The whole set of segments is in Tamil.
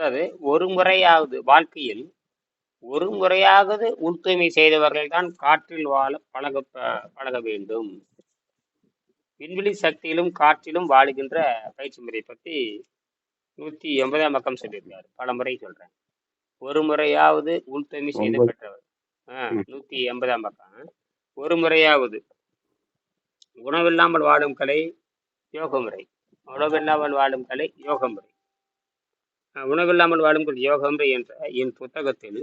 அதாவது ஒரு முறையாவது வாழ்க்கையில் ஒரு முறையாவது உள் தூய்மை செய்தவர்கள் தான் காற்றில் வாழ பழக பழக வேண்டும். விண்வெளி சக்தியிலும் காற்றிலும் வாழுகின்ற பயிற்சி முறை பத்தி நூத்தி எண்பதாம் பக்கம் சொல்லியிருக்காரு. பல முறை சொல்றேன். ஒரு முறையாவது உள் தூய்மை செய்து பெற்றவர். ஆஹ். நூத்தி எண்பதாம் பக்கம். ஒரு முறையாவது உணவில்லாமல் வாழும் கலை யோக முறை உணவில்லாமல் வாழும் கலை யோக முறை உணவில்லாமல் வாழும் கலை என்ற என் புத்தகத்தில்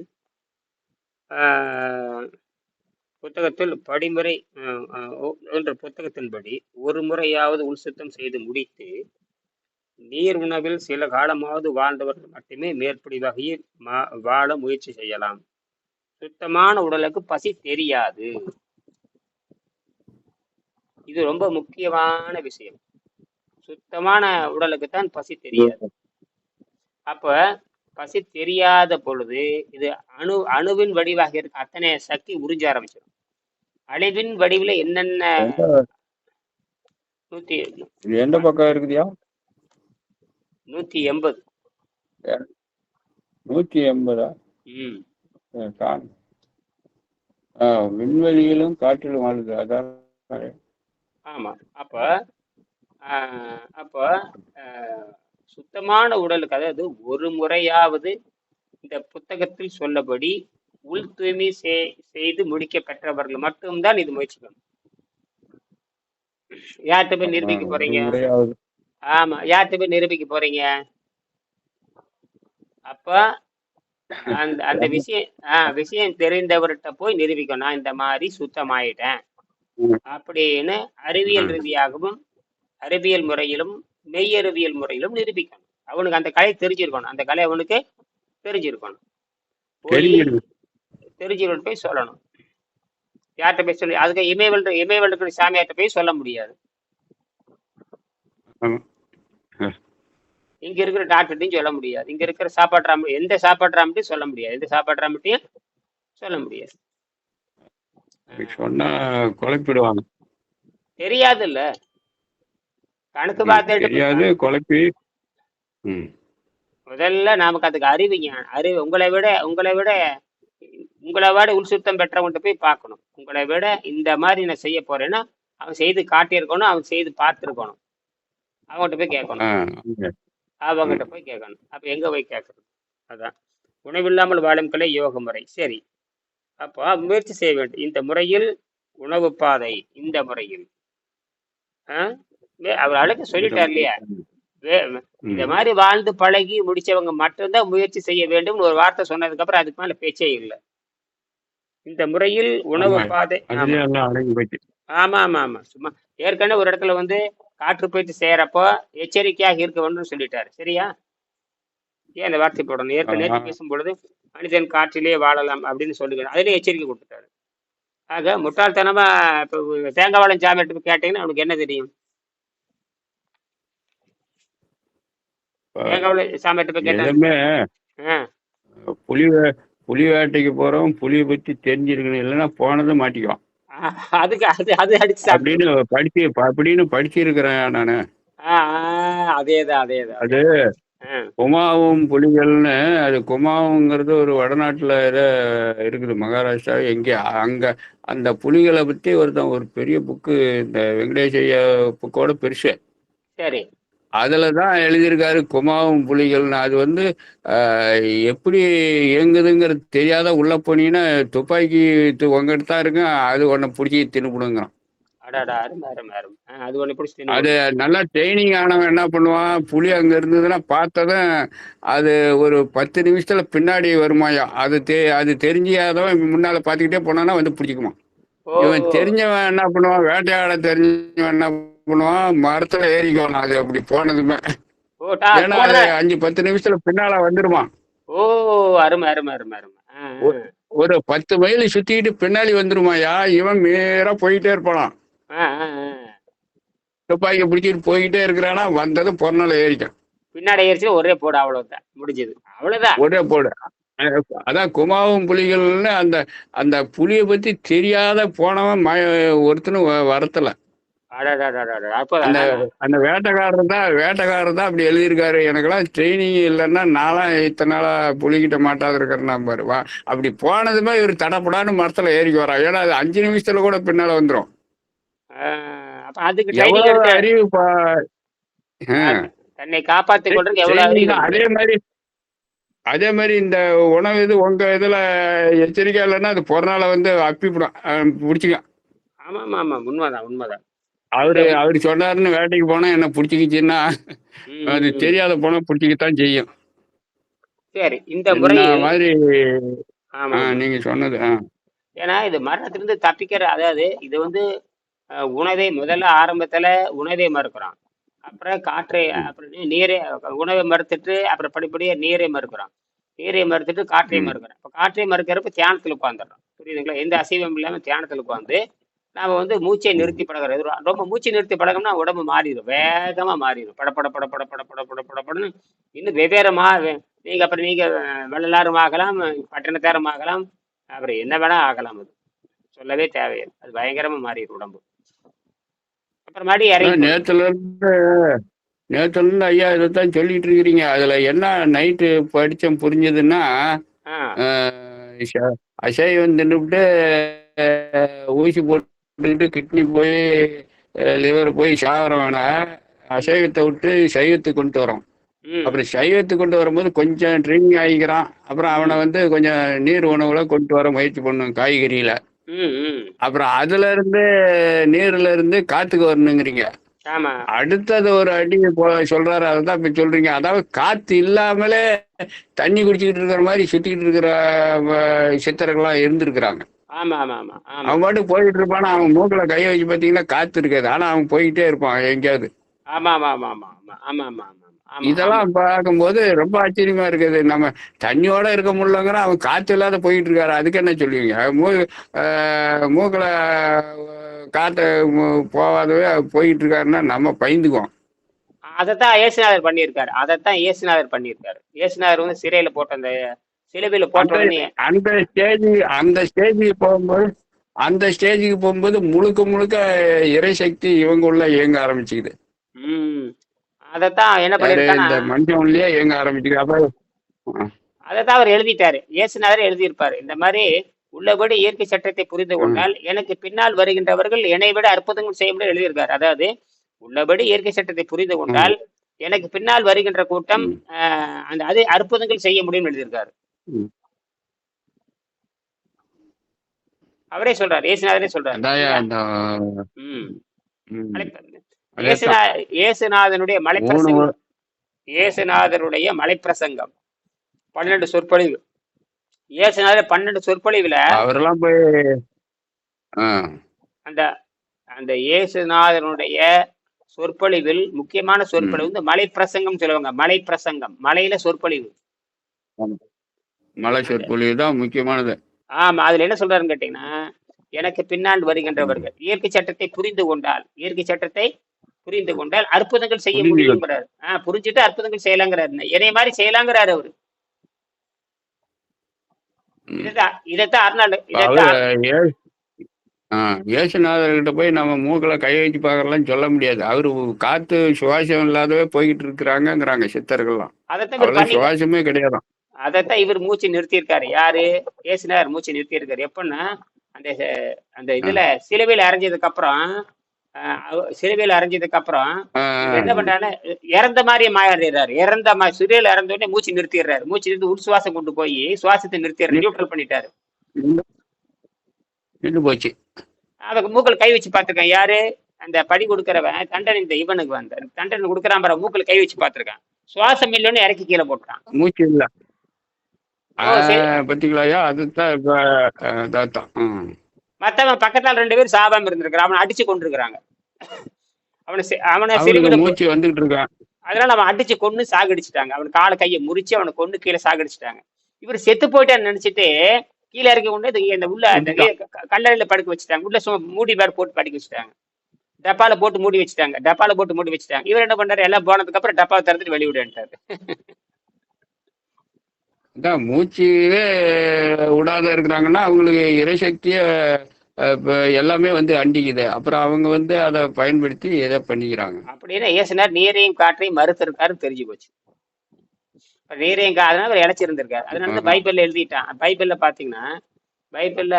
ஆஹ், புத்தகத்தில் படிமுறை என்ற புத்தகத்தின்படி ஒரு முறையாவது உள் சுத்தம் செய்து முடித்து நீர் உணவில் சில காலமாவது வாழ்ந்தவர்கள் மட்டுமே மேற்படி வகையில் மா- வாழ முயற்சி செய்யலாம். சுத்தமான உடலுக்கு பசி தெரியாது. இது ரொம்ப முக்கியமான விஷயம். சுத்தமான உடலுக்கு தான் பசி தெரியாது. அப்ப பசி தெரியாத பொழுது இது அணு அணுவின் வடிவாக இருக்க. அத்தனை சக்தி உறிஞ்ச ஆரம்பிச்சிடும் அழிவின் வடிவில் என்னென்ன நூத்தி எந்த பக்கம் இருக்குதுயா? நூத்தி எண்பது. நூத்தி எண்பதா? ம். விண்வெளியிலும் காற்றிலும் வாழுது அதான். ஆமா. அப்ப அப்ப சுத்தமான உடலுக்கு அதாவது ஒரு முறையாவது இந்த புத்தகத்தில் சொல்லபடி உள் தூய்மை செய்- செய்து முடிக்க பெற்றவர்கள் மட்டும்தான் இது முயற்சிக்கணும் யார்கிட்ட போய் நிரூபிக்க போறீங்க? ஆமா யார்கிட்ட போய் நிரூபிக்க போறீங்க? அப்ப அந்த அந்த விஷயம் ஆஹ் விஷயம் தெரிந்தவர்கிட்ட போய் நிரூபிக்கணும். நான் இந்த மாதிரி சுத்தமாயிட்டேன். அப்படின்னு அறிவியல். ரீதியாகவும் அறிவியல் முறையிலும் மெய்யறிவியல் முறையிலும் நிரூபிக்கணும். அவனுக்கு அந்த கலை தெரிஞ்சிருக்கணும். அந்த கலை அவனுக்கு தெரிஞ்சிருக்கணும். தெரிஞ்சிருக்கணும் போய் சொல்லணும். யார்கிட்ட போய் சொல்லி அதுக்கு இமயவல் இமயவல் இருக்கிற சாமியார்ட்ட போய் சொல்ல முடியாது. இங்க இருக்கிற டாக்டர்ட்டையும் சொல்ல முடியாது. இங்க இருக்கிற சாப்பாட்டு ராம எந்த சாப்பாட்டு ராமட்டையும் சொல்ல முடியாது. எந்த சாப்பாட்டு ராமட்டையும் சொல்ல முடியாது. சொன்னா குழப்பிடுவாங்க. தெரியாது இல்ல கணக்கு தெரியாது குழப்பி. முதல்ல நமக்கு அதுக்கு அறிவு ஞானம் அறிவு உங்களை விட உங்களை விட உங்களை விட உள் சுத்தம் பெற்றவன்கிட்ட போய் பார்க்கணும். உங்களை விட இந்த மாதிரி நான் செய்ய போறேன்னா அவன் செய்து காட்டியிருக்கணும் அவன் செய்து பார்த்துருக்கணும். அவன்கிட்ட போய் கேட்கணும். அவங்ககிட்ட போய் கேட்கணும். அப்ப எங்க போய் கேட்கறது? அதான். உணவில்லாமல் வாழும் கலை யோக முறை. சரி. அப்போ முயற்சி செய்ய வேண்டும். இந்த முறையில் உணவு பாதை இந்த முறையில். வே- அவர் அழகு சொல்லிட்டார் இல்லையா வே- இந்த மாதிரி வாழ்ந்து பழகி முடிச்சவங்க மட்டும்தான் முயற்சி செய்ய வேண்டும்னு ஒரு வார்த்தை சொன்னதுக்கு அப்புறம் அதுக்கு மேல பேச்சே இல்லை. இந்த முறையில் உணவு பாதை ஆமா. ஆமா ஆமா சும்மா ஏற்கனவே ஒரு இடத்துல வந்து காற்று போயிட்டு செய்யறப்போ எச்சரிக்கையாக இருக்க வேண்டும்னு சொல்லிட்டாரு. சரியா? ஏன் அந்த வார்த்தை போடணும்? ஏற்கனவே பேசும்பொழுது மனிதன் காற்றிலே வாழலாம் அப்படின்னு சொல்லுகிறார் அதுலயே எச்சரிக்கை கொடுத்துட்டாரு. ஆக முட்டாள்தனமா இப்போ தேங்காய் வாழம் ஜாமி எடுத்து கேட்டீங்கன்னா அவனுக்கு என்ன தெரியும் இப்ப தேங்காய் வாழம் சாமி எடுத்து போய் கேட்டான் எதுவுமே ஆ. புலி புலி வேட்டைக்கு போறோம் புலியை பத்தி தெரிஞ்சிருக்கணும். இல்லைன்னா போனதும் மாட்டிக்குவான். ஆ, அதுக்கு அது அது அடிச்சு அப்படின்னு படிச்சு அப்படின்னு படிச்சிருக்கிறேன் நானு. அதேதான் அதேதான். அது குமாவும் புலிகள்னு அது குமாவுங்கிறது ஒரு வடநாட்டுல ஏதோ இருக்குது மகாராஷ்டிரா எங்கே அங்க அந்த புலிகளை பத்தி ஒருத்தன் ஒரு பெரிய புக்கு இந்த வெங்கடேஷ் ஐயா புக்கோட பெருசு. சரி. அதுல தான் எழுதியிருக்காரு குமாவும் புலிகள்னு அது வந்து எப்படி இயங்குதுங்கிறது தெரியாத உள்ள போனீங்கன்னா துப்பாக்கி உங்ககிட்ட தான் இருக்கு. அது ஒன்று பிடிச்சி தின்னு அது நல்லா ட்ரைனிங் ஆனவன் என்ன பண்ணுவான்? புலி அங்க இருந்ததுன்னா பார்த்ததும் அது ஒரு பத்து நிமிஷத்துல பின்னாடி வருமாயா? அது தெ அது தெரிஞ்சாதவன் முன்னால பார்த்துக்கிட்டே போனானா வந்து பிடிச்சிக்குமா ஓ. இவன் தெரிஞ்சவன் என்ன பண்ணுவான்? வேட்டையாட தெரிஞ்சவன் என்ன பண்ணுவான் மரத்துல ஏறிக்குவான் அது அப்படி போனதுமே. ஏன்னா அது அஞ்சு பத்து நிமிஷத்துல பின்னால வந்துருமா? ஓ அருமை அருமை அருமை அருமை. ஒரு பத்து மைல் சுத்திட்டு பின்னாடி வந்துருமாயா இவன் நேரா போயிட்டே இருப்பான் ஆ ஆ ஆ, ஆ. துப்பாக்கி பிடிச்சிட்டு போயிட்டே இருக்கிறானா? வந்ததும் பொருளால ஏறிக்கும் பின்னாடி ஏறிச்சு ஒரே போடு அவ்வளவுதான். முடிஞ்சது. அவ்வளவுதான். ஒரே போடு. அதான் குமாவும் புலிகள்னு அந்த அந்த புலியை பத்தி தெரியாத போனவன் ம ஒருத்தனும் வரத்தல. அந்த அந்த வேட்டைக்காரர் தான் வேட்டைக்காரர் தான் அப்படி எழுதியிருக்காரு எனக்கெல்லாம் ட்ரைனிங் இல்லைன்னா நாளாம் இத்தனை நாளா புலிகிட்ட மாட்டாது இருக்கிறேன்னா பாரு வா அப்படி போனதுமே இவர் தடப்படான்னு மரத்துல ஏறிக்கு வரா ஏன்னா அது அஞ்சு நிமிஷத்துல கூட பின்னால வந்துரும் அதுக்கு அறிவு பா ஆ. தன்னை காப்பாத்திக் கொள்றதுக்கு அதே மாதிரி அதே மாதிரி இந்த உணவு இது உங்க இதுல எச்சரிக்கை இல்லைன்னா அது பொறநாள வந்து அப்பிவிடும் பிடிச்சிக்க ஆமா ஆமா ஆமா உண்மைதான் உண்மைதான் அவரு அவரு சொன்னாருன்னு வேட்டைக்கு போனா என்ன பிடிச்சிக்கிச்சுன்னா அது. தெரியாத போனா பிடிச்சிக்கத்தான் செய்யும் சரி இந்த முறையில் மாதிரி. நீங்க சொன்னது. ஏன்னா இது மரணத்திலிருந்து தப்பிக்கிற அதாவது இது வந்து உணவை முதல்ல ஆரம்பத்துல உணவை மறுக்கிறோம் அப்புறம் காற்றை அப்புறம் நீரை உணவை மறுத்துட்டு அப்புறம் படிப்படியா நீரை மறுக்கிறோம் நீரை மறுத்துட்டு காற்றை ம். மறுக்கிறோம் இப்போ காற்றை மறுக்கிறப்ப தியானத்தில் உட்காந்துடுறோம் புரியுதுங்களா எந்த அசைவம் இல்லாம தியானத்தில் உட்காந்து நாம வந்து மூச்சை நிறுத்தி பழகிறது ரொம்ப மூச்சை நிறுத்தி பழகம்னா உடம்பு மாறிடும் வேகமா மாறிடும் பட பட பட பட பட பட பட இன்னும் வெவ்வேறு மா வே- நீங்க அப்புறம் நீங்க வெள்ளலாரும் ஆகலாம் பட்டணத்தாரம் ஆகலாம். அப்புறம் என்ன வேணா ஆகலாம் அது. சொல்லவே தேவையில்லை. அது பயங்கரமா மாறிடும் உடம்பு. அப்புறம் மறுபடியும் இறங்கி அதான் நேத்துல இருந்து நேத்துல இருந்து ஐயா இதைத்தான் சொல்லிட்டு இருக்கிறீங்க. அதுல என்ன நைட்டு படிச்சேன் புரிஞ்சதுன்னா ஆ. ஆஹ், ச- அசைவம் தின்னுபிட்டு போட்டுக்கிட்டு கிட்னி போய் லிவர் போய் சாகரம் வேணாம் அசைவத்தை விட்டு சைவத்துக்கு கொண்டு வரோம் அப்புறம் சைவத்துக்கு கொண்டு வரும்போது கொஞ்சம் ட்ரைனிங் ஆகிக்கிறான். அப்புறம் அவனை வந்து கொஞ்சம் நீர் உணவுல கொண்டு வர முயற்சி பண்ணும் காய்கறியில. அப்புறம் அதுல இருந்து நீர்ல இருந்து காத்துக்கு வரணுங்கிறீங்க. அடுத்தது ஒரு அடி போ சொல்றாரு அதான் இப்ப சொல்றீங்க. அதாவது காத்து இல்லாமலே தண்ணி குடிச்சுக்கிட்டு இருக்கிற மாதிரி சுத்திக்கிட்டு இருக்கிற சித்தர்கள்லாம் இருந்திருக்கிறாங்க. ஆமா ஆமா ஆமா அவன் பாட்டு போயிட்டு இருப்பான் அவன் மூக்குல கையை வச்சு பாத்தீங்கன்னா காத்து இருக்காது ஆனா அவன் போய்கிட்டே இருப்பான் எங்கேயாவது ஆமா ஆமா ஆமா ஆமா ஆமா ஆமா ஆமா இதெல்லாம் பார்க்கும்போது ரொம்ப ஆச்சரியமா இருக்குது நம்ம தண்ணியோட இருக்க முடியலங்கிற அவன் காத்து இல்லாத போயிட்டு இருக்காரு அதுக்கு என்ன சொல்லுவீங்க மூ மூக்கில் காத்து போகாதவே போயிட்டு இருக்காருன்னா நம்ம பயந்துக்குவோம் அதைத்தான் இயேசுநாதர் பண்ணியிருக்காரு அதைத்தான் இயேசுநாதர் பண்ணியிருக்காரு ஏசுநாதர் வந்து சிறையில் போட்ட அந்த போட்ட அந்த ஸ்டேஜ் அந்த ஸ்டேஜுக்கு போகும்போது அந்த ஸ்டேஜுக்கு போகும்போது முழுக்க முழுக்க இறைசக்தி இவங்க உள்ள இயங்க ஆரம்பிச்சுக்குது. அதைத்தான் என்ன யாரு பண்ணியிருக்கானா இந்த மனுஷன் உள்ளே இயங்க ஆரம்பிச்சுக்குது. அப்ப அதைத்தான் அவர் எழுதிட்டாரு. இயேசுநாதர் எழுதியிருப்பாரு. இந்த மாதிரி உள்ளபடி இயற்கை சட்டத்தை புரிந்து கொண்டால் எனக்கு பின்னால் வருகின்றவர்கள் என்னை விட அற்புதங்கள் செய்ய முடியும் எழுதியிருக்காரு. அதாவது உள்ளபடி இயற்கை சட்டத்தை புரிந்து கொண்டால் எனக்கு பின்னால் வருகின்ற கூட்டம் அந்த அது அற்புதங்கள் செய்ய முடியும்னு எழுதியிருக்காரு. அவரே சொல்றார் ஏசுநாதனே சொல்றாரு. ஏசுநாதனுடைய மலைப்பிரசங்கம். ஏசுநாதனுடைய மலைப்பிரசங்கம். பன்னெண்டு சொற்பொழிவு. ஏசுநாதர் பன்னெண்டு சொற்பொழிவுல அவரெல்லாம் போய் அந்த அந்த இயேசுநாதனுடைய சொற்பொழிவில் முக்கியமான சொற்பொழிவு வந்து மலை பிரசங்கம் சொல்லுவாங்க. மலை பிரசங்கம் மலையில சொற்பொழிவு. மலை சொற்பொழிவு தான் முக்கியமானது. ஆமா அதுல என்ன சொல்றாருன்னு கேட்டீங்கன்னா எனக்கு பின்னால் வருகின்றவர்கள் இயற்கை சட்டத்தை புரிந்து கொண்டால் இயற்கை சட்டத்தை புரிந்து கொண்டால் அற்புதங்கள் செய்ய முடியுங்கிறாரு ஆஹ் புரிஞ்சுட்டு அற்புதங்கள் செய்யலாங்கிறாரு. என்னைய மாதிரி செய்யலாங்கிறாரு அவரு. இயேசுநாதர்கிட்ட போய் நம்ம மூக்குல கை வச்சு பார்க்கறலாம் சொல்ல முடியாது. அவரு காத்து சுவாசம் இல்லாதவே போய்கிட்டு இருக்கிறாங்கங்கிறாங்க சித்தர்கள்லாம். சுவாசமே கிடையாதான். அதைத்தான் இவர் மூச்சு நிறுத்தியிருக்காரு. யாரு? ஏசுனார் மூச்சு நிறுத்தியிருக்காரு. எப்பன்னா அந்த அந்த இதுல சிலுவையில் அரைஞ்சதுக்கு அப்புறம் சிலுவையில் அரைஞ்சதுக்கு அப்புறம் என்ன பண்றாரு இறந்த மாதிரி மாறிடுறாரு இறந்த மாதிரி சிறையில் இறந்த உடனே மூச்சு நிறுத்திடுறாரு. மூச்சு நிறுத்தி உள் சுவாசம் கொண்டு போய் சுவாசத்தை நிறுத்திடுறாரு. நியூட்ரல் பண்ணிட்டாரு. போச்சு. அவங்க மூக்கில் கை வச்சு பார்த்திருக்கேன். யாரு? அந்த படி கொடுக்கறவன் தண்டனை இந்த இவனுக்கு வந்த தண்டனை கொடுக்குறான் மூக்கில் கை வச்சு பார்த்திருக்கான். சுவாசம் இல்லைன்னு இறக்கி கீழே போட்டுறான் மூச்சு இல்ல. பத்திங்களாயா அதுதான் இப்ப. மத்தவன் பக்கத்தால் ரெண்டு பேரும் சாபாம இருந்திருக்கிறான் அவனை அடிச்சு கொண்டிருக்கிறாங்க அவனை அவனை சிறுவிட மூச்சு வந்துகிட்டு இருக்கான். அதனால அவன் அடிச்சு கொன்னு சாகடிச்சிட்டாங்க. அவன் காலை கையை முறிச்சு அவனை கொண்டு கீழே சாகடிச்சிட்டாங்க. இவர் செத்து போயிட்டான்னு நினைச்சிட்டு கீழே இறக்கி கொண்டு இந்த உள்ள அந்த கல்லறையில படுக்க வச்சுட்டாங்க. உள்ள சும்மா மூடி பேர் போட்டு படுக்க வச்சுட்டாங்க. டப்பால போட்டு மூடி வச்சுட்டாங்க. டப்பால போட்டு மூடி வச்சுட்டாங்க. இவர் என்ன பண்றாரு எல்லாம் போனதுக்கு அப்புறம் டப்பாவை திறந்துட்டு வெளிவிடுன்ட்டாரு அதான் மூச்சுவே விடாத இருக்கிறாங்கன்னா அவங்களுக்கு இறைசக்திய இப்போ எல்லாமே வந்து அண்டிக்குது. அப்புறம் அவங்க வந்து அதை பயன்படுத்தி எதை பண்ணிக்கிறாங்க? அப்படின்னா இயேசுனார் நீரையும் காற்றையும் மறுத்திருக்காருன்னு தெரிஞ்சு போச்சு. இப்ப நீரையும் கா- அதனால அவர் இழைச்சிருந்திருக்காரு அதனால தான். பைபிள்ல எழுதிட்டான். பைபிள்ல பாத்தீங்கன்னா பைபிள்ல.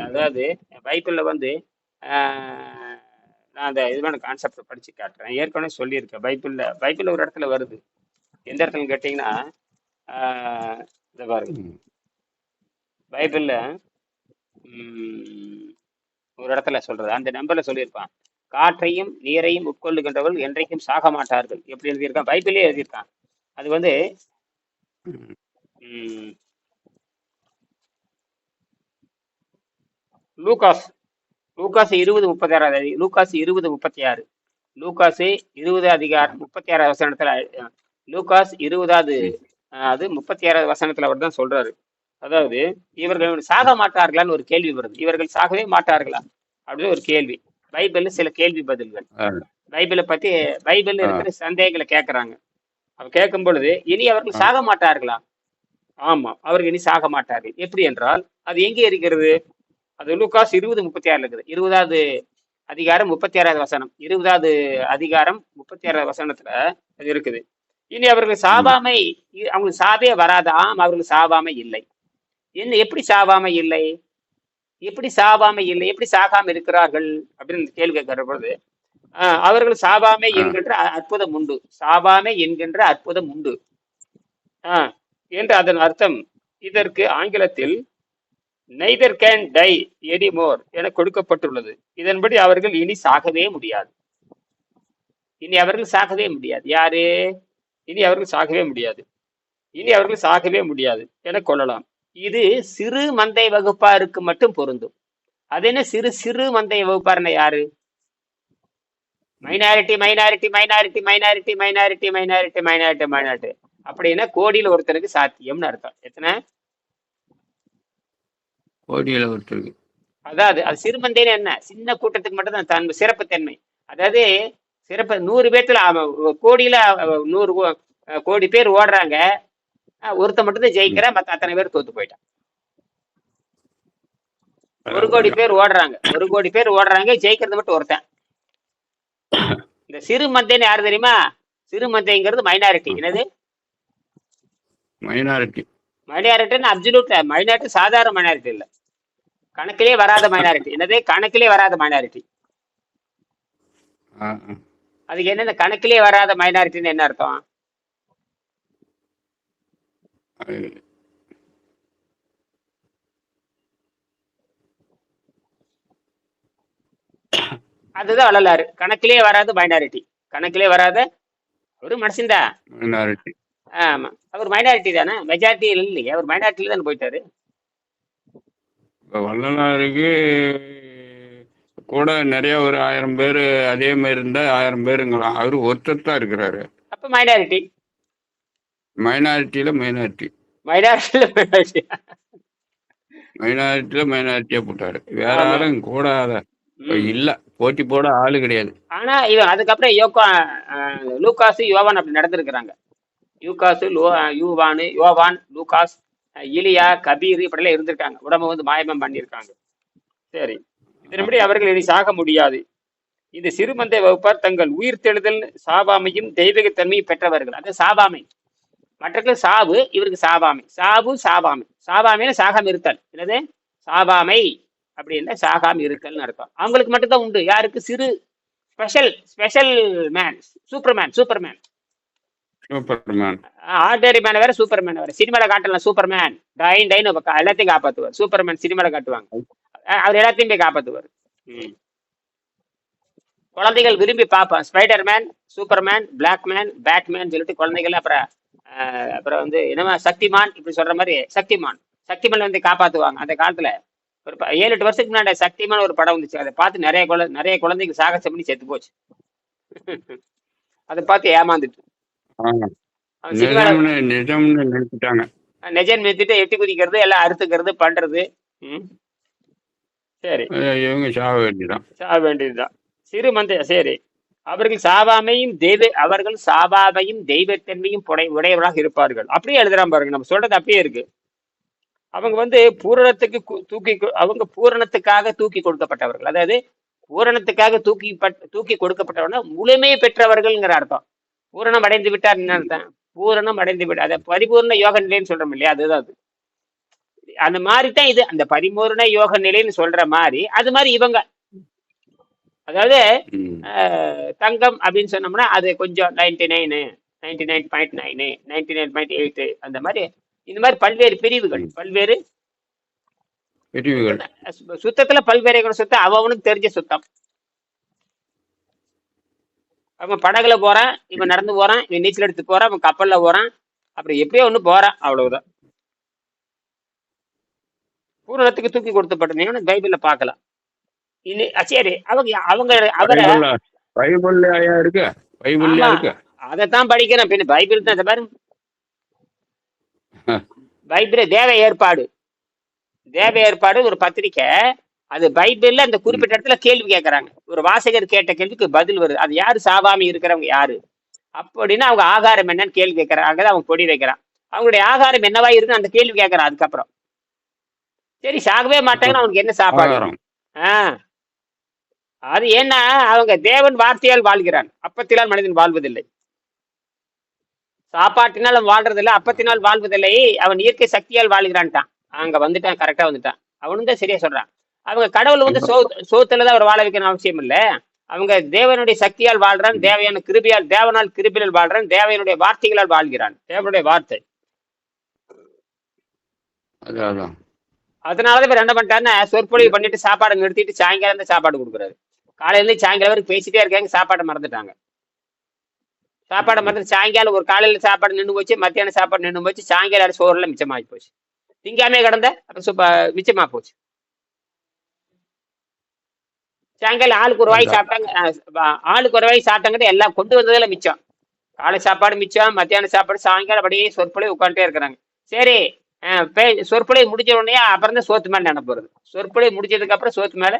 அதாவது பைபிள்ல வந்து நான் அந்த இதுவான கான்செப்ட் படிச்சு காட்டுறேன். ஏற்கனவே சொல்லியிருக்கேன். பைபிள்ல பைபிள்ல ஒரு இடத்துல வருது. எந்த இடத்துல கேட்டீங்கன்னா இந்த பாருங்க. பைபிள்ல ஒரு இடத்துல சொல்றது. அந்த நம்பர்ல சொல்லியிருப்பான். காற்றையும் நீரையும் உட்கொள்ளுகின்றவர்கள் என்றைக்கும் சாக மாட்டார்கள். எப்படி எழுதியிருக்கான்? பைபிளே எழுதியிருக்கான். அது வந்து லூகாஸ் லூகாஸ் இருபது முப்பத்தி ஆறாவது லூகாஸ் இருபது முப்பத்தி ஆறு லூகாஸ் இருபது அதிகாரம் முப்பத்தி ஆறாவது வசனத்துல லூகாஸ் இருபதாவது அது முப்பத்தி ஆறாவது வசனத்துல அவர் தான் சொல்றாரு. அதாவது இவர்கள் சாக மாட்டார்களான்னு ஒரு கேள்வி வருது. இவர்கள் சாகவே மாட்டார்களா? அப்படின்னு ஒரு கேள்வி. பைபிள்ல சில கேள்வி பதில்கள். பைபிளை பத்தி பைபிள்ல ஆ. இருக்கிற சந்தேகங்களை கேட்கறாங்க அவ கேட்கும் பொழுது இனி அவர்கள் சாக மாட்டார்களா? ஆமா அவர்கள் இனி சாக மாட்டார்கள். எப்படி என்றால் அது எங்கே இருக்கிறது? அது லூகாஸ் இருபது முப்பத்தி ஆறுல இருக்குது. இருபதாவது அதிகாரம் முப்பத்தி ஆறாவது வசனம். இருபதாவது அதிகாரம் முப்பத்தி ஆறாவது வசனத்துல அது இருக்குது. இனி அவர்கள் சாவாமை அவங்களுக்கு சாவே வராதாம் அவர்கள் சாவாமை இல்லை. என்ன எப்படி சாவாமை இல்லை? எப்படி சாவாமை இல்லை? எப்படி சாகாம இருக்கிறார்கள்? அப்படின்னு கேள்வி கேட்கிற பொழுது ஆஹ், அவர்கள் சாவாமை. என்கின்ற அற்புதம் உண்டு. சாவாமை என்கின்ற அற்புதம் உண்டு. ஆஹ், என்று அதன் அர்த்தம் இதற்கு ஆங்கிலத்தில் நெய்தர் கேன் டை எனிமோர் என கொடுக்கப்பட்டுள்ளது. இதன்படி அவர்கள் இனி சாகவே முடியாது. இனி அவர்கள் சாகவே முடியாது. யாரு? இனி அவர்கள் சாகவே முடியாது. இனி அவர்கள் சாகவே முடியாது என கொள்ளலாம். இது சிறு மந்தை வகுப்பாருக்கு மட்டும் பொருந்தும். அது என்ன சிறு சிறு மந்தை வகுப்பார்னா யாரு? Minority minority minority minority minority minority minority minority அப்படின்னா கோடியில ஒருத்தருக்கு சாத்தியம்னு அர்த்தம். எத்தனை? கோடியில் ஒருத்தருக்கு. அதாவது அது சிறுமந்தைன்னு என்ன? சின்ன கூட்டத்துக்கு மட்டும் தான் தன் சிறப்புத்தன்மை. அதாவது சிறப்பு நூறு பேர்த்துல கோடியில நூறு கோடி பேர் ஓடுறாங்க. அஹ் ஒருத்தன் மட்டும் தான் ஜெயிக்கிறான் மத்த அத்தனை பேர் தோத்து போயிட்டான் ஒரு கோடி பேர் ஓடுறாங்க. ஒரு கோடி பேர் ஓடுறாங்க ஜெயிக்கிறது மட்டும் ஒருத்தன். இந்த சிறு மந்தைன்னு யாரு தெரியுமா? சிறு மந்தைங்கிறது மைனாரிட்டி என்னது? மைனாரிட்டி மைனாரிட்டின்னு அப்சல்யூட் மைனாரிட்டி சாதாரண மைனாரிட்டி இல்ல. கணக்கிலே வராத மைனாரிட்டி என்னது? கணக்கிலே வராத மைனாரிட்டி அதுக்கு என்னென்ன கணக்கிலே வராத மைனாரிட்டின்னு என்ன அர்த்தம்? அது அதுதான் வள்ளலாறு கணக்கிலே வராத மைனாரிட்டி கணக்கிலே வராத ஒரு மனுஷன்தான் மைனாரிட்டி ஆமா. அவர் மைனாரிட்டி தானே? மெஜாரிட்டி இல்லையே. அவர் மைனாரிட்டியில தானே போயிட்டாரு. வள்ளலாருக்கு கூட நிறைய ஒரு ஆயிரம் பேர் அதே மாதிரி இருந்தால் ஆயிரம் பேருங்களாம் அவர் ஒருத்தர் தான் இருக்கிறாரு. அப்ப மைனாரிட்டி மைனாரிட்டியில் மைனாரிட்டி மைனாரிட்டியில மைனாரிட்டி மைனாரிட்டியில் மைனாரிட்டியாக போட்டார். வேற. ஆளும் கூடாத. இல்லை. போட்டி போட ஆளு கிடையாது. ஆனா இவன் அதுக்கப்புறம் யோகா லூகாஸ் யோவான் அப்படி நடந்திருக்கிறாங்க. யூகாஸ் லோ யூவானு யோவான் லூகாஸ் இலியா கபீர் இப்படிலாம் இருந்திருக்காங்க. உடம்ப வந்து மாயமம் பண்ணியிருக்காங்க. சரி. இதன்படி அவர்கள் இனி சாக முடியாது. இந்த சிறுமந்தை வகுப்பார் தங்கள் உயிர் தெழுதல் சாவாமையும் தெய்வீகத்தன்மையும் பெற்றவர்கள். அது சாவாமை. மற்றவர்கள் சாவு இவருக்கு சாவாமை. சாவு சாவாமை. சாவாமைன்னு சாகாம இருத்தல். என்னது? சாவாமை. அப்படின்னா சாகாம இருக்கல்னு அர்த்தம். அவங்களுக்கு மட்டும்தான் உண்டு. யாருக்கு? சிறு special special man superman superman superman ordinary man வேற சூப்பர்மேன் வேற. சினிமால காட்டலாம் சூப்பர்மேன் டைன் டைன் எல்லாத்தையும் காப்பாத்துவார். சூப்பர்மேன் சினிமால காட்டுவாங்க. அவர் எல்லாத்தையும் போய் காப்பாத்துவார். குழந்தைகள் விரும்பி பார்ப்பான். ஸ்பைடர்மேன் சூப்பர்மேன் பிளாக்மேன் பேட்மேன் சொல்லிட்டு குழந்தைகள் அப்புறம் அப்புறம் வந்து என்னமா சக்திமான் இப்படி சொல்ற மாதிரி சக்திமான். சக்திமான் வந்து காப்பாத்துவாங்க. அந்த காலத்துல ஒரு ஏழு எட்டு வருஷத்துக்கு முன்னாடி சக்திமான் ஒரு படம் வந்துச்சு. அதை பார்த்து நிறைய குழந்தை நிறைய குழந்தைங்க சாகசம் பண்ணி செத்து போச்சு. அதை பார்த்து ஏமாந்துட்டு. நெஜன் நிறுத்திட்டு எட்டி குதிக்கிறது எல்லாம் அறுத்துக்கிறது பண்றது சரி. இவங்க சாக வேண்டியதான் சாக வேண்டியதுதான். சிறு மந்தை சரி. அவர்கள் சாவாமையும் தெய்வ அவர்கள் சாவாமையும் தெய்வத்தன்மையும் புடை உடையவராக இருப்பார்கள். அப்படியே எழுதுறான் பாருங்க நம்ம சொல்றது அப்படியே இருக்கு. அவங்க வந்து பூரணத்துக்கு தூக்கி அவங்க பூரணத்துக்காக தூக்கி கொடுக்கப்பட்டவர்கள். அதாவது பூரணத்துக்காக தூக்கி பட்- தூக்கி கொடுக்கப்பட்டவனா முழுமை பெற்றவர்கள்ங்கிற அர்த்தம். பூரணம் அடைந்து விட்டார் என்ன அர்த்தம்? பூரணம் அடைந்து விட்டார் அதை பரிபூர்ண யோக நிலைன்னு சொல்றோம் இல்லையா? அதுதான் அது. அந்த மாதிரி தான் இது அந்த பரிபூர்ண யோக நிலைன்னு சொல்ற மாதிரி அது மாதிரி இவங்க அதாவது தங்கம் அப்படின்னு சொன்னோம்னா அது கொஞ்சம் ninety nine ninety nine point nine ninety nine point eight அந்த மாதிரி இந்த மாதிரி பல்வேறு பிரிவுகள் பல்வேறு பிரிவுகள். சுத்தத்துல பல்வேறு சுத்தம் அவனுக்கு தெரிஞ்ச சுத்தம். அவன் படகுல போறான் இவன் நடந்து போறான் இவன் நீச்சல் எடுத்து போறான் அவன் கப்பல்ல போறான் அப்புறம் எப்படியோ ஒண்ணு போறான் அவ்வளவுதான். பூரணத்துக்கு தூக்கி கொடுத்தப்பட்டதையும் பைபிள்ல பார்க்கலாம். இனி அ, சரி அவங்க அவங்க அவரை பைபிள்ல பைபிள்லயா இருக்கு? பைபிள்லயா. இருக்கு? அதைத்தான் படிக்கிறேன். பின்ன பைபிள் தான் இந்த பாரு. பைபிள் தேவ ஏற்பாடு. தேவ ஏற்பாடு ஒரு பத்திரிக்கை. அது பைபிள்ல அந்த குறிப்பிட்ட இடத்துல கேள்வி கேட்கறாங்க ஒரு வாசகர் கேட்ட கேள்விக்கு பதில் வருது. அது யாரு? சாவாமி இருக்கிறவங்க யாரு? அப்படின்னா அவங்க ஆகாரம் என்னன்னு கேள்வி கேட்கறாங்க அங்கதான் அவங்க கொடி வைக்கிறான். அவங்களுடைய ஆகாரம் என்னவா இருக்குன்னு அந்த கேள்வி கேட்கறான் அதுக்கப்புறம். சரி சாகவே மாட்டாங்கன்னு அவனுக்கு என்ன சாப்பாடு ஆகாரம் ஆ. அது ஏன்னா அவங்க தேவன் வார்த்தையால் வாழ்கிறான் அப்பத்தினால் மனிதன் வாழ்வதில்லை. சாப்பாட்டினால் அவன் வாழ்றதில்லை அப்பத்தினால் வாழ்வதில்லை. அவன் இயற்கை சக்தியால் வாழ்கிறான்ட்டான். அங்க வந்துட்டான் கரெக்டா வந்துட்டான். அவனும் தான் சரியா சொல்றான். அவங்க கடவுள் வந்து சோ சோத்துல தான் அவர் வாழ வைக்கணும் அவசியம் இல்ல. அவங்க தேவனுடைய சக்தியால் வாழ்றான் தேவையான கிருபியால் தேவனால் கிருபியால் வாழ்றான் தேவையனுடைய வார்த்தைகளால் வாழ்கிறான். தேவனுடைய வார்த்தை. அதான். அதனாலதான் இவர் என்ன பண்ணிட்டாருன்னா சொற்பொழிவு பண்ணிட்டு சாப்பாடை நிறுத்திட்டு சாயங்காலம் தான் சாப்பாடு கொடுக்குறாரு. காலையில சாயங்காலம் வரைக்கும் பேசிட்டே இருக்காங்க சாப்பாடை மறந்துட்டாங்க. சாப்பாடை மறந்து சாயங்காலம் ஒரு காலையில சாப்பாடு நின்று போச்சு மத்தியானம் சாப்பாடு நின்று போச்சு சாயங்காலம் சோறுல மிச்சமாகி போச்சு. திங்காமே கிடந்த அப்ப சூப்ப மிச்சமா போச்சு. சாயங்காலம் ஆளுக்கு ஒரு வாய் சாப்பிட்டாங்க ஆளுக்கு ஒரு வாய் சாப்பிட்டாங்க எல்லாம் கொண்டு வந்ததுல மிச்சம். காலை சாப்பாடு மிச்சம் மத்தியான சாப்பாடு சாயங்காலம் அப்படியே சொற்பொழிவு உட்காந்துட்டே இருக்கிறாங்க. சரி சொற்பொழிவு முடிஞ்ச உடனே அப்புறம் தான் சோத்து மேல நினைப்பு வருது சொற்பொழிவு முடிஞ்சதுக்கு அப்புறம் சோத்து மேல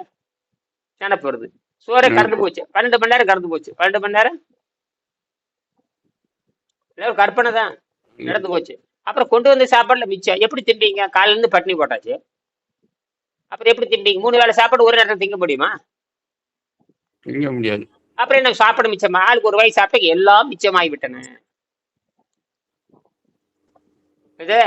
நினைப்பு வருது சோறை கறந்து போச்சு. பன்னெண்டு மணி நேரம் கறந்து போச்சு. பன்னெண்டு மணி நேரம்? ஒரு கற்பனை தான் நடந்து போச்சு. அப்புறம் கொண்டு வந்த சாப்பாடுல மிச்சம். எப்படி திம்பீங்க காலையில இருந்து பட்டினி போட்டாச்சு. அப்புறம் எப்படி திம்பீங்க மூணு வேளை சாப்பாடு ஒரு நேரம் திங்க முடியுமா? திங்க முடியாது. அப்புறம் என்ன சாப்பாடு மிச்சமா? ஆளுக்கு ஒரு வாய் சாப்பிட்டு எல்லாம் மிச்சமாகி விட்டன இது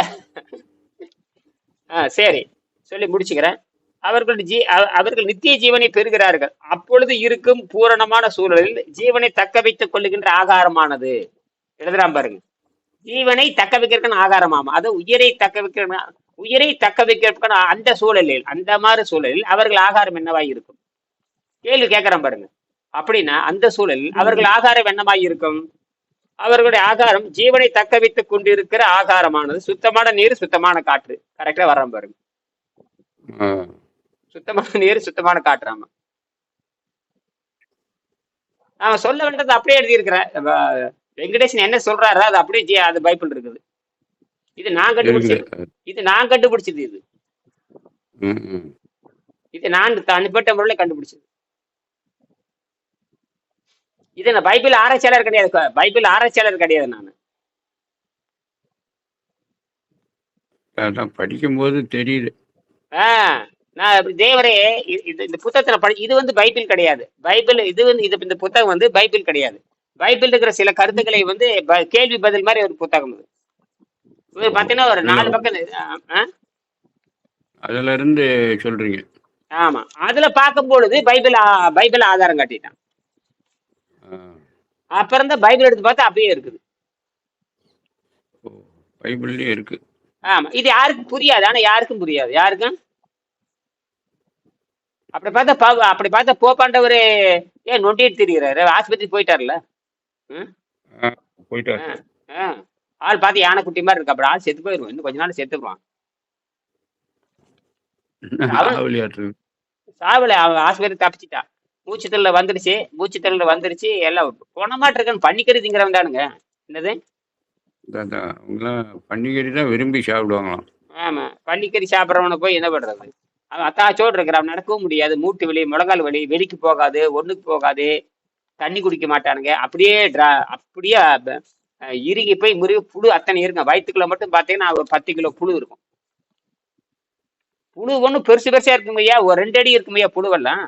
ஆ சரி. சொல்லி முடிச்சுக்கிறேன். அவர்கள் ஜீ அவ- அவர்கள் நித்திய ஜீவனை பெறுகிறார்கள். அப்பொழுது இருக்கும் பூரணமான சூழலில் ஜீவனை தக்க வைத்துக் கொள்ளுகின்ற ஆகாரமானது. எழுதுறான் பாருங்க. ஜீவனை தக்க வைக்கிறதுக்கான ஆகாரமாமா. அது உயிரை தக்க வைக்கிற உயிரை தக்க வைக்கிறதுக்கான அந்த சூழலில் அந்த மாதிரி சூழலில் அவர்கள் ஆகாரம் என்னவாய் இருக்கும்? கேள்வி கேட்கறான் பாருங்க. அப்படின்னா அந்த சூழலில் அவர்கள் ஆகாரம் என்னமாய் இருக்கும்? அவர்களுடைய ஆகாரம் ஜீவனை தக்க வைத்துக் கொண்டிருக்கிற ஆகாரமானது. சுத்தமான நீர் சுத்தமான காற்று. கரெக்டா வர்றான் பாருங்க. சுத்தமான நீர் சுத்தமான காற்று ஆமா. நான் சொல்ல வேண்டியது அப்படியே எழுதியிருக்கிறேன் வெங்கடேசன் என்ன சொல்றாரோ அது அப்படியே அது பைபிள் இருக்குது. இது நான் கண்டுபிடிச்சது. இது நான் கண்டுபிடிச்சது இது. இது நான் தனிப்பட்ட முறையில் கண்டுபிடிச்சது. இது நான் பைபிள் ஆராய்ச்சியாளர் கிடையாது பைபிள் ஆராய்ச்சியாளர் கிடையாது நான். படிக்கும்போது தெரியுது. ஆ நான் இப்படி தேவரே இது இந்த புத்தகத்தை நான் படி இது வந்து பைபிள் கிடையாது. பைபிள் இது வந்து இது இந்த புத்தகம் வந்து பைபிள் கிடையாது. பைபிள் இருக்கிற சில கருத்துக்களை வந்து கேள்வி பதில் மாதிரி ஒரு புத்தகம் இது இது பார்த்தீங்கன்னா ஒரு நாலு பக்கம்? அதுல இருந்து சொல்றீங்க. ஆமா. அதுல பார்க்கும் பொழுது பைபிள் பைபிள் ஆதாரம் காட்டிட்டான். அப்புறம் தான் பைபிள் எடுத்து பார்த்தா அப்படியே இருக்குது. பைபிள்லயே இருக்கு. ஆமா இது யாருக்கும் புரியாது. ஆனா யாருக்கும் புரியாது. யாருக்கும் அப்படி பார்த்தா பா- அப்படி பார்த்தா போப்பாண்டவர் ஏன் நொண்டிட்டு திரிகிறாரு ஆஸ்பத்திரி போயிட்டார்ல? போயிட்டாரு. ஆள் பார்த்து யானைக்குட்டி மாதிரி இருக்கு. அப்படி ஆள் செத்து போயிடுவோம் இன்னும் கொஞ்ச நாள் செத்துருவான். சாவல அவன் ஆஸ்பத்திரி தப்பிச்சிட்டான் மூச்சுத்தல்ல வந்துருச்சு மூச்சுத்தல்ல வந்துருச்சு எல்லாம் குணமாட்டு இருக்கன்னு பண்ணிக்கறி திங்கிறவன் தானுங்க என்னது பன்னிக்கறி தான் விரும்பி சாப்பிடுவாங்களாம். ஆமா பன்னிக்கறி சாப்பிட்றவனை போய் என்ன பண்றது? அவன் அத்தாச்சோடு இருக்கிறான் நடக்கவும் முடியாது. மூட்டு வலி முழங்கால் வலி வெளிக்கு போகாது ஒண்ணுக்கு போகாது தண்ணி குடிக்க மாட்டானுங்க. அப்படியே ட்ரா அப்படியே இறுகி போய் முறிவு புழு அத்தனை இருக்குங்க வயிற்றுக்குள்ள மட்டும் பார்த்தீங்கன்னா பத்து கிலோ புழு இருக்கும். புழு ஒன்றும் பெருசு பெருசா இருக்குங்க ஐயா ஒரு ரெண்டு அடி இருக்குங்க ஐயா புழுவெல்லாம்?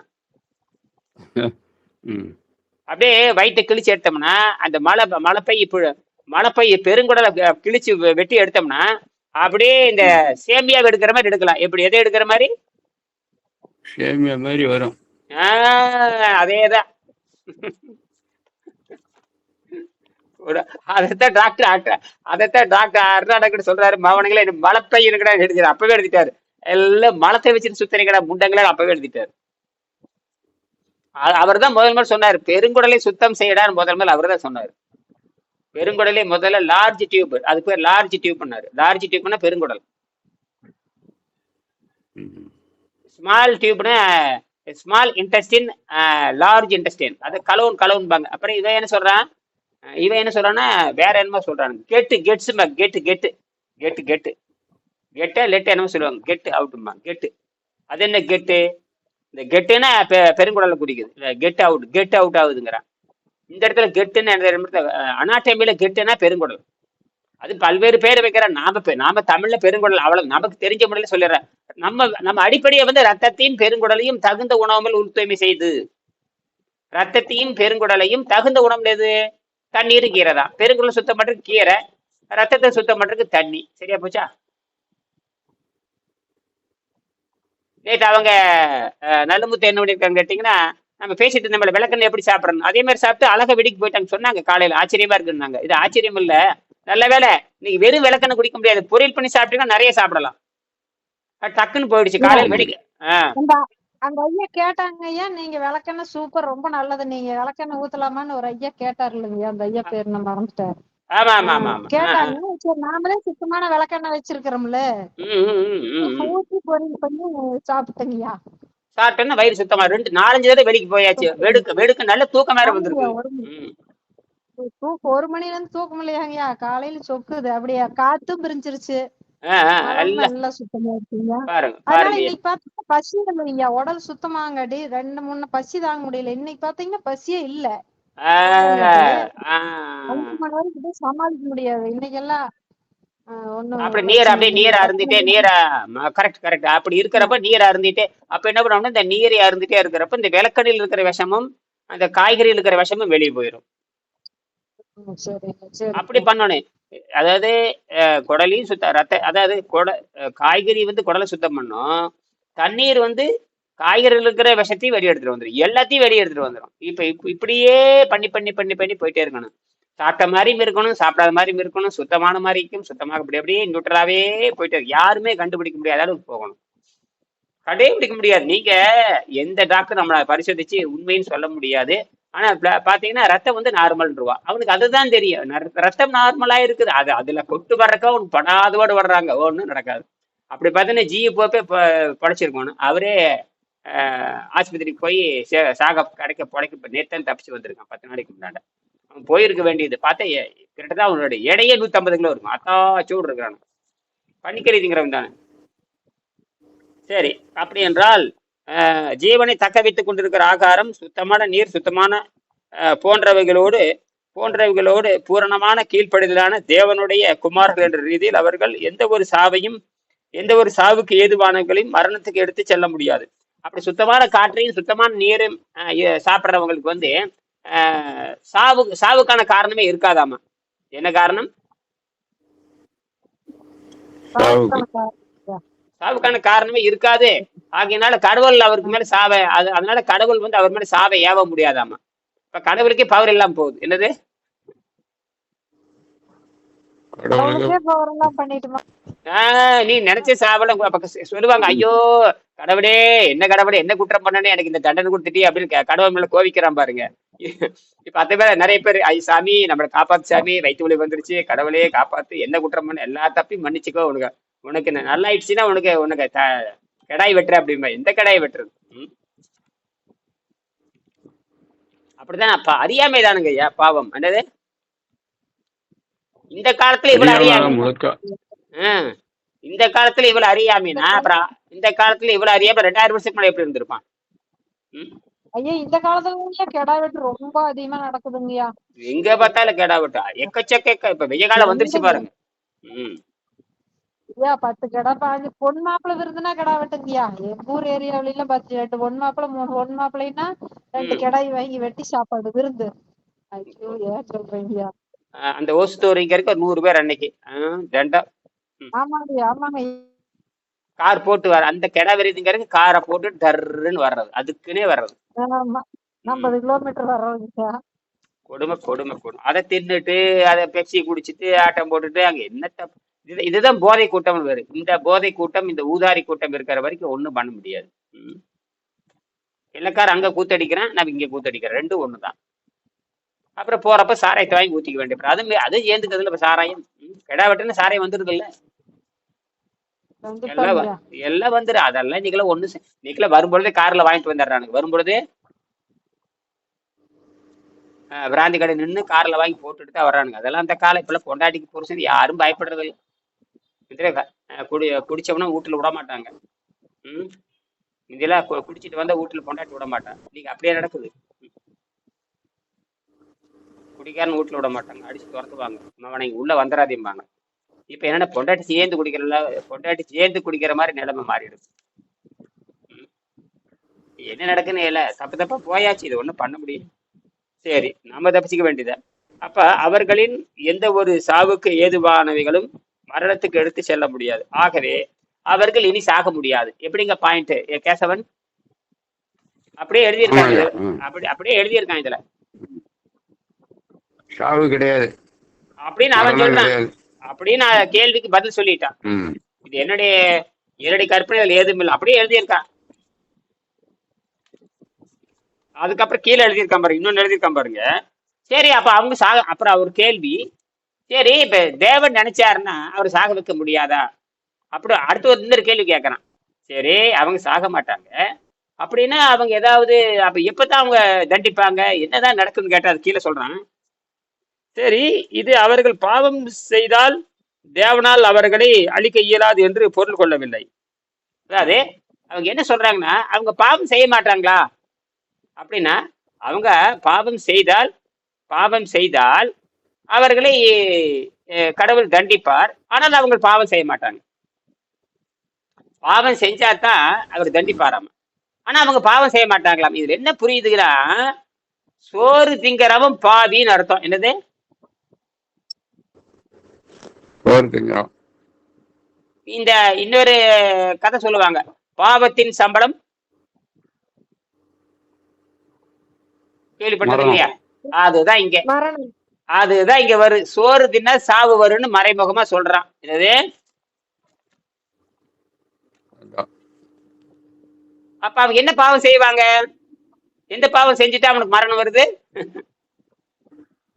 அப்படியே வயிற்றை கிழிச்சு எடுத்தோம்னா அந்த மலை மலைப்பை புழு மலைப்பை பெருங்குடலை கிழிச்சு வெட்டி எடுத்தோம்னா அப்படியே இந்த சேமியாவை எடுக்கிற மாதிரி எடுக்கலாம். எப்படி எதை எடுக்கிற மாதிரி? சேமியா மாதிரி வரும். அதேதான். அதைத்தான் டாக்டர் ஆக்டர் அதைத்தான் டாக்டர் அருணாடகர் சொல்றாரு மவனுங்களே மலப்பை இருக்கடா எடுக்கிறார். அப்பவே எடுத்துட்டாரு எல்லாம் மலத்தை வச்சுட்டு சுத்தரிக்கடா முண்டங்களே அப்பவே எடுத்துட்டாரு அவர் தான் முதல் முதல் சொன்னார் பெருங்குடலை சுத்தம் செய்யடான்னு முதல் முதல் அவர் தான் சொன்னார். பெருங்குடலே முதல்ல லார்ஜ் டியூப் அது பேர் லார்ஜ் டியூப் பண்ணாரு. லார்ஜ் டியூப்னா பெருங்குடல். ஸ்மால் டியூப்னா ஸ்மால் இன்டெஸ்டின் லார்ஜ் இன்டெஸ்டின் அது கலவுன் கலவுன்பாங்க அப்புறம் இவன் என்ன சொல்றான்? இவன் என்ன சொல்றான்னா வேற என்னமோ சொல்றான் கெட்டு கெட்ஸ் கெட்டு கெட்டு கெட்டு கெட்டு கெட்டே லெட்டு என்னமோ சொல்லுவாங்க. கெட்டு அவுட்டுமா கெட்டு அது என்ன கெட்டு இந்த கெட்டுன்னா பெ குடிக்குது கெட் அவுட் கெட் அவுட் ஆகுதுங்கிறான். இந்த இடத்துல கெட்டுன்னு அனாட்டமியில கெட்டுன்னா பெருங்குடல். அது பல்வேறு பேர் வைக்கிற நாம நாம தமிழ்ல பெருங்குடல் அவ்வளவு நமக்கு தெரிஞ்ச முறையில சொல்லிடுறேன். நம்ம நம்ம அடிப்படையை வந்து ரத்தத்தையும் பெருங்குடலையும் தகுந்த உணவுகள் உள்தூய்மை செய்து ரத்தத்தையும் பெருங்குடலையும் தகுந்த உணவு எது? தண்ணீர் கீரை தான் பெருங்குடல் சுத்தம் பண்றதுக்கு கீரை ரத்தத்தை சுத்தம் பண்றதுக்கு தண்ணி. சரியா போச்சா? நேற்று அவங்க நல்லமுத்து என்ன பண்ணியிருக்காங்க கேட்டிங்கன்னா நம்ம பேசிட்டு இருந்த விளக்கெண்ணெய் எப்படி சாப்பிடணும்? அதே மாதிரி சாப்பிட்டு அழகா வெடிக்கு போயிட்டாங்க சொன்னாங்க காலையில. ஆச்சரியமா இருக்குன்னாங்க. இது ஆச்சரியம் இல்ல. நல்ல வேலை நீங்க வெறும் விளக்கெண்ணெய் குடிக்க முடியாது. பொரியல் பண்ணி சாப்பிட்டீங்கன்னா நிறைய சாப்பிடலாம். டக்குன்னு போயிடுச்சு. காலையில வெடிக்க அந்த ஐயா கேட்டாங்க ஐயா நீங்க விளக்கெண்ணெய் சூப்பர் ரொம்ப நல்லது. நீங்க விளக்கெண்ணெய் ஊத்தலாமான்னு ஒரு ஐயா கேட்டாரு இல்லைங்க? அந்த ஐயா பேர் நான் மறந்துட்டேன். கேட்டாங்க. சரி நாமளே சுத்தமான விளக்கெண்ணெய் வச்சிருக்கிறோம்ல. ஊத்தி பொரியல் பண்ணி சாப்பிட்டேங்கய்யா சாப்பிட்டேன்னா வயிறு சுத்தமா ரெண்டு நாலஞ்சு தடவை வெளிக்கு போயாச்சு. வெடுக்க வெடுக்க நல்ல தூக்கம் வேற வந்திருக்கு. ஒரு. தூக்கம் மணில இருந்து தூக்கம் இல்லையாங்கய்யா காலையில சொக்குது அப்படியே? காத்தும் பிரிஞ்சிருச்சு. நல்லா. சுத்தமா இருக்குங்க. பாருங்க அதனால இன்னைக்கு பாத்தீங்கன்னா பசி இல்லைங்க உடல் சுத்தமாங்காட்டி ரெண்டு மூணு பசி தாங்க முடியல. இன்னைக்கு பாத்தீங்கன்னா பசியே இல்ல. கூட சமாளிக்க முடியாது. இன்னைக்கு எல்லாம் ஆஹ், ஒண்ணும் அப்படி நீர் அப்படியே. நீர் அருந்திட்டே நீரை கரெக்ட் கரெக்ட் அப்படி இருக்கிறப்ப நீர் அருந்திட்டே அப்ப என்ன பண்ணணும்னா இந்த நீரை அருந்திட்டே இருக்கிறப்ப இந்த விளக்கடியில் இருக்கிற விஷமும் அந்த காய்கறியில் இருக்கிற விஷமும் வெளியே போயிடும் ம், சரிங்க சரி அப்படி பண்ணணும். அதாவது குடலையும் சுத்த ரத்த அதாவது குட காய்கறி வந்து குடலை சுத்தம் பண்ணும். தண்ணீர் வந்து காய்கறியில் இருக்கிற விஷத்தையும் வெளியே எடுத்துட்டு வந்துடும் எல்லாத்தையும் வெளியே எடுத்துட்டு வந்துடும் இப்ப இப்படியே பண்ணி பண்ணி பண்ணி பண்ணி போயிட்டே இருக்கணும். சாப்பிட்ட மாதிரியும் இருக்கணும் சாப்பிடாத மாதிரியும் இருக்கணும் சுத்தமான மாதிரிக்கும் சுத்தமாக அப்படி அப்படியே நியூட்ரலாவே போயிட்டு யாருமே கண்டுபிடிக்க முடியாத அளவுக்கு போகணும். கண்டுபிடிக்க முடியாது. நீங்க எந்த டாக்டர் நம்மளை பரிசோதிச்சு உண்மைன்னு சொல்ல முடியாது. ஆனா பாத்தீங்கன்னா ரத்தம் வந்து நார்மல்ன்றவா அவனுக்கு அதுதான் தெரியும். ரத்தம் நார்மலா இருக்குது. அது அதுல கொட்டு வர்றக்கா அவனுக்கு படாதோடு வர்றாங்க. ஒன்றும் நடக்காது. அப்படி பார்த்தீங்கன்னா ஜியு போப்பே படைச்சிருக்கணும். அவரே ஆஹ், ஆஸ்பத்திரிக்கு போய் சே- சாக கிடைக்க பிழைக்க இப்போ நேத்தான் தப்பிச்சு வந்திருக்கான். பத்து நாளைக்கு முன்னாடி. அவன் போயிருக்க வேண்டியது. பார்த்தா எ- கிட்டத்தட்ட அவனோட எடையே ஐம்பது கிலோ இருக்கும் அத்தா சூடு இருக்கிறான். பனிக்கறிங்கிறவன் தானே. சரி அப்படி என்றால் ஆஹ், ஜீவனை தக்க வைத்துக் கொண்டிருக்கிற ஆகாரம் சுத்தமான நீர் சுத்தமான போன்றவைகளோடு போன்றவைகளோடு பூரணமான கீழ்ப்படுதலான தேவனுடைய குமார்கள் என்ற ரீதியில் அவர்கள் எந்த ஒரு சாவையும் எந்த ஒரு சாவுக்கு ஏதுவானவர்களையும் மரணத்துக்கு எடுத்து செல்ல முடியாது. அப்படி சுத்தமான காற்றையும் சுத்தமான நீரும் சாப்பிட்றவங்களுக்கு சாப்பிடுறவங்களுக்கு வந்து சாவு சாவுக்கான காரணமே இருக்காதாமா? என்ன காரணம்? சாவுக்கு. சாவுக்கான காரணமே இருக்காது. ஆகையினால கடவுள் அவருக்கு மேல சாவை அது அதனால கடவுள் வந்து அவர் மேல சாவை ஏவ முடியாதாமா? இப்ப கடவுளுக்கே பவர் இல்லாம போகுது. என்னது கடவுளுக்கு அவனுக்கே பவர் எல்லாம் பண்ணிட்டுமா ஆஹ் நீ நினைச்ச அப்ப சொல்லுவாங்க ஐயோ கடவுளே என்ன கடவுளே என்ன குற்றம் பண்ணனே எனக்கு இந்த தண்டனை கொடுத்துட்டி அப்படின்னு கடவுள் மேல கோவிக்கிறான் பாருங்க. இப்ப அந்த பேர் நிறைய பேர் ஐ சாமி நம்மளை காப்பாத்து சாமி வயிற்று வலி வந்துருச்சு கடவுளே காப்பாத்து என்ன குற்றம் பண்ண எல்லா தப்பையும் மன்னிச்சுக்கோ உனக்கு. உனக்கு நல்லா ஆயிடுச்சுன்னா உனக்கு உனக்கு கடாய் வெட்டுற அப்படிம்பா. எந்த கடாய் வெட்டுறது? அப்படிதான் அப்ப அறியாமை தானுங்க ஐயா பாவம். என்னது? இந்த காலத்துல இவ்வளவு அறியாம. இந்த காலத்துல இவ்வளவு அறியாமைனா அப்புறம் இந்த காலத்துல இவ்வளவு அறியாம ரெண்டாயிரம் வருஷத்துக்கு முன்னாடி எப்படி இருந்திருப்பான்? ஐயா இந்த காலத்துல கெடா வெட்டு ரொம்ப அதிகமா நடக்குதுங்கய்யா. எங்க பார்த்தாலும் கேடா விட்டா? எக்கச்சக்க எக்க- இப்ப வெய்ய காலம் வந்துருச்சு பாருங்க. ஐயா பத்து கடை பாஞ்சு பொன் மாப்பிளை விருதுனா கடை வெட்டுங்கய்யா. எங்க ஊர் ஏரியாவில எல்லாம் பத்து ரெண்டு பொன் மாப்பிளை மூணு பொன் மாப்பிள்ளைன்னா ரெண்டு. கடாய் வாங்கி வெட்டி சாப்பாடு விருந்து. ஐயோ ஏன் சொல்றீங்கய்யா? அந்த ஓசுத்தோரிங்கிறதுக்கு ஒரு நூறு பேர் அன்னைக்கு. ஆமாங்க கார் போட்டு வர அந்த கிடா விருதுங்கிறதுக்கு காரை போட்டு டர்ன்னு வர்றது அதுக்குன்னே வர்றது. ஐம்பது கிலோமீட்டர் கொடுமை கொடுமை கொடுமை. அதை தின்னுட்டு அதை பெப்சி குடிச்சிட்டு ஆட்டம் போட்டுட்டு அங்க இது இதுதான் போதை கூட்டம் வேறு. இந்த போதை கூட்டம் இந்த ஊதாரி கூட்டம் இருக்கிற வரைக்கும் ஒண்ணும் பண்ண முடியாது. வெள்ளைக்காரன் அங்க கூத்தடிக்கிறேன் நான் இங்க கூத்தடிக்கிறேன். ரெண்டும் ஒண்ணுதான். அப்புறம் போறப்ப சாராயத்தை வாங்கி ஊத்திக்க வேண்டிய அது அது ஏந்துக்கிறதுல இப்ப சாராயம். கிடா வெட்டுன்னு சாராயம் வந்துருது இல்ல எல்லாம் எல்லாம் வந்துரு. அதெல்லாம் நீங்களும் ஒண்ணு நீங்களும் வரும்பொழுதே கார்ல வாங்கிட்டு வந்துடுறானுங்க வரும்பொழுதே பிராந்தி கடை நின்று கார்ல வாங்கி போட்டுட்டு தான் வர்றானுங்க. அதெல்லாம் அந்த காலம். இப்பெல்லாம் பொண்டாட்டிக்கு புருஷன் யாரும் பயப்படுறது இல்லை குடி குடிச்சவனா வீட்டுல விட மாட்டாங்க. ம்? இதெல்லாம் குடிச்சிட்டு வந்தா வீட்டுல பொண்டாட்டி விட மாட்டான். நீங்க அப்படியே நடக்குது. ம். குடிக்காரன் வீட்டுல விட மாட்டாங்க. அடிச்சு துரத்துவாங்க. அவனை உள்ள வந்துடாதேம்பாங்க இப்ப என்னன்னா பொண்டாட்டி சேர்ந்து குடிக்கிறல பொண்டாட்டி சேர்ந்து குடிக்கிற மாதிரி நிலைமை மாறிடுது. என்ன நடக்குன்னு இல்ல. தப்பு தப்பா போயாச்சு. இது ஒண்ணும் பண்ண முடியும் சரி நாம தப்பிச்சுக்க வேண்டியதா? அப்ப அவர்களின் எந்த ஒரு சாவுக்கு ஏதுவானவைகளும் மரணத்துக்கு எடுத்து செல்ல முடியாது. ஆகவே அவர்கள் இனி சாக முடியாது. எப்படிங்க பாயிண்ட் கேசவன்? அப்படியே எழுதியிருக்காங்க. அப்படி அப்படியே எழுதியிருக்கான் இதுல. சாவு கிடையாது. அப்படின்னு அவன் சொல்றான். அப்படின்னு நான் கேள்விக்கு பதில் சொல்லிட்டான். இது என்னுடைய என்னுடைய கற்பனை அதுல ஏதும் இல்லை. அப்படியே எழுதியிருக்கான். அதுக்கப்புறம் கீழே எழுதியிருக்கான் பாருங்க. இன்னொன்னு எழுதியிருக்கான் பாருங்க. சரி அப்ப அவங்க சாக அப்புறம் அவர் கேள்வி சரி இப்ப தேவன் நினைச்சாருன்னா அவர் சாக வைக்க முடியாதா? அப்படி அடுத்து ஒரு இன்னொரு கேள்வி கேட்கறான். சரி அவங்க சாக மாட்டாங்க. அப்படின்னா அவங்க ஏதாவது அப்ப எப்பதான் அவங்க தண்டிப்பாங்க? என்னதான் நடக்குன்னு கேட்டா அது கீழே சொல்றான். சரி இது அவர்கள் பாவம் செய்தால் தேவனால் அவர்களை அழிக்க இயலாது என்று பொருள் கொள்ளவில்லை. அதாவது அவங்க என்ன சொல்றாங்கன்னா அவங்க பாவம் செய்ய மாட்டாங்களா? அப்படின்னா அவங்க பாவம் செய்தால் பாவம் செய்தால் அவர்களை கடவுள் தண்டிப்பார். ஆனால் அவங்க பாவம் செய்ய மாட்டாங்க. பாவம் செஞ்சாதான் அவர் தண்டிப்பாராம்? ஆனா அவங்க பாவம் செய்ய மாட்டாங்களாம். இதுல என்ன புரியுதுன்னா சோறு திங்கிறவன் பாவின்னு அர்த்தம். என்னது? திங்கிறோம் இந்த இன்னொரு கதை சொல்லுவாங்க. பாவத்தின் சம்பளம். கேள்விப்பட்டது. இல்லையா? அதுதான் இங்க. மரணம். அதுதான் இங்க வரும் சோறு தின்னா சாவு வரும்னு மறைமுகமா சொல்றான். என்னது. அப்ப அவங்க என்ன பாவம் செய்வாங்க? எந்த பாவம் செஞ்சுட்டா அவனுக்கு மரணம் வருது?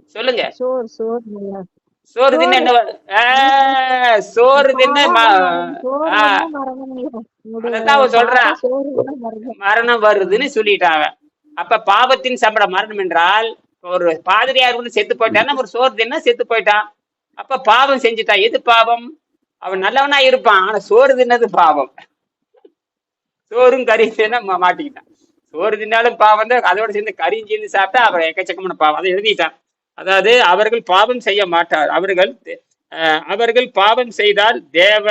சொல்லுங்க. சோறு தின்ன என்ன சோறு தின்ன அவன் சொல்றான். மரணம் வருதுன்னு சொல்லிட்டான் அவன். அப்ப பாவத்தின் சம்பளம் மரணம் என்றால் ஒரு பாதிரியார் வந்து செத்து போயிட்டான்னா ஒரு சோறு தின்னா செத்து போயிட்டான். அப்ப பாவம் செஞ்சுட்டான் எது பாவம்? அவன் நல்லவனா இருப்பான். ஆனா சோறு தின்னது பாவம். சோறும் தின்னா மா- மாட்டிக்கிட்டான். சோறு தின்னாலும் பாவம் தான். அதோட சேர்ந்து கறியும் சேர்ந்து சாப்பிட்டா அவன் எக்கச்சக்கமான பாவம். அதை எழுதிட்டான். அதாவது அவர்கள் பாவம் செய்ய மாட்டார். அவர்கள் அவர்கள் பாவம் செய்தால் தேவ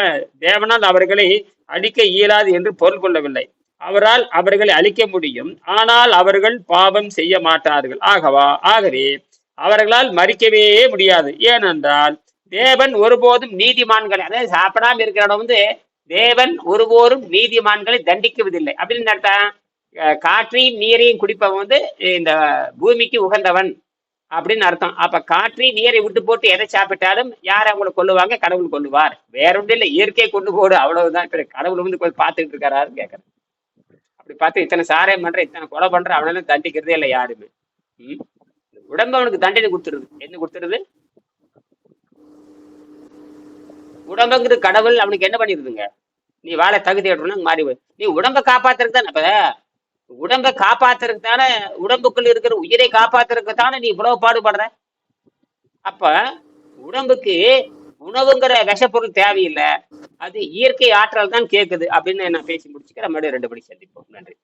தேவனால் அவர்களை அழிக்க இயலாது என்று பொருள் கொள்ளவில்லை. அவரால் அவர்களை அழிக்க முடியும். ஆனால் அவர்கள் பாவம் செய்ய மாட்டார்கள். ஆகவா? ஆகவே அவர்களால் மறிக்கவே முடியாது. ஏனென்றால் தேவன் ஒருபோதும் நீதிமான்களை அதாவது சாப்பிடாம இருக்கிறவன் வந்து தேவன் ஒருபோரும் நீதிமான்களை தண்டிக்குவதில்லை. அப்படின்னு அர்த்தம்? காற்றையும் நீரையும் குடிப்பவன் வந்து இந்த பூமிக்கு உகந்தவன். அப்படின்னு அர்த்தம். அப்ப காற்றி நீரை விட்டு போட்டு எதை சாப்பிட்டாலும் யார் அவங்களை கொல்லுவாங்க? கடவுள் கொல்லுவார். வேற ஒன்றும் இல்லை. இயற்கை கொண்டு போடு. அவ்வளவுதான். இப்ப கடவுள் வந்து போய் பார்த்துட்டு இருக்காரான்னு கேட்கறேன் அப்படி பார்த்து இத்தனை சாராயம் பண்ற இத்தனை கொலை பண்ற அவனாலும் தண்டிக்கிறதே இல்லை யாருமே. உம் உடம்பு அவனுக்கு தண்டனை கொடுத்துருது. என்ன கொடுத்துருது? உடம்புங்கிறது கடவுள் அவனுக்கு என்ன பண்ணிருதுங்க? நீ வாழ தகுதி ஆடணும்னா மாறி போய். நீ உடம்பை காப்பாத்துறதுதான் தானே அப்ப உடம்ப காப்பாத்துறதுக்கு தானே உடம்புக்குள்ள இருக்கிற உயிரை காப்பாத்துறதுக்கு தானே நீ இவ்வளவு பாடுபடுற? அப்ப உடம்புக்கு உணவுங்கிற விஷப்பொருள் தேவையில்லை. அது இயற்கை ஆற்றல் தான் கேட்குது அப்படின்னு நான் பேசி முடிச்சுக்கிறேன். மறுபடியும் ரெண்டு படி சந்திப்போம். நன்றி.